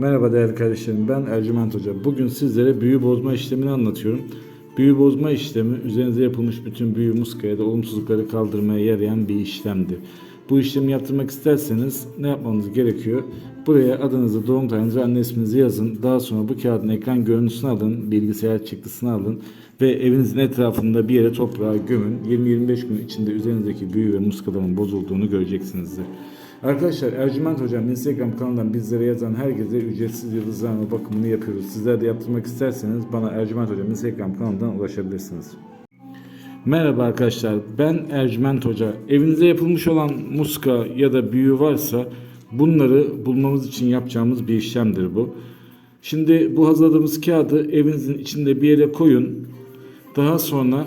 Merhaba değerli kardeşlerim ben Ercüment Hoca. Bugün sizlere büyü bozma işlemini anlatıyorum. Büyü bozma işlemi üzerinize yapılmış bütün büyü muskaya da olumsuzlukları kaldırmaya yarayan bir işlemdir. Bu işlemi yaptırmak isterseniz ne yapmanız gerekiyor? Buraya adınızı, doğum tarihinizi ve anne isminizi yazın. Daha sonra bu kağıdın ekran görüntüsünü alın, bilgisayar çıktısını alın ve evinizin etrafında bir yere toprağa gömün. 20-25 gün içinde üzerinizdeki büyü ve muskaların bozulduğunu göreceksinizdir. Arkadaşlar Ercüment Hocam Instagram kanalından bizlere yazan herkese ücretsiz yıldızlarma bakımını yapıyoruz. Sizler de yaptırmak isterseniz bana Ercüment Hocam Instagram kanalından ulaşabilirsiniz. Merhaba arkadaşlar ben Ercüment Hoca. Evinize yapılmış olan muska ya da büyü varsa bunları bulmamız için yapacağımız bir işlemdir bu. Şimdi bu hazırladığımız kağıdı evinizin içinde bir yere koyun. Daha sonra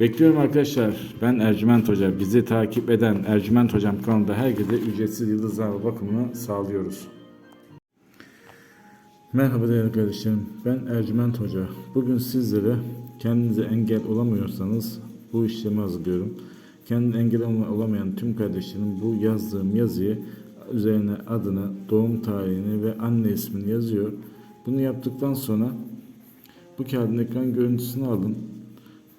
Bekliyorum arkadaşlar. Ben Ercüment Hoca. Bizi takip eden Ercüment Hocam kanalında herkese ücretsiz yıldızlama bakımını sağlıyoruz. Merhaba değerli kardeşlerim. Ben Ercüment Hoca. Bugün sizlere kendinize engel olamıyorsanız bu işlemi hazırlıyorum. Kendine engel olamayan tüm kardeşlerim bu yazdığım yazıyı üzerine adını, doğum tarihini ve anne ismini yazıyor. Bunu yaptıktan sonra bu kağıdın ekran görüntüsünü alın.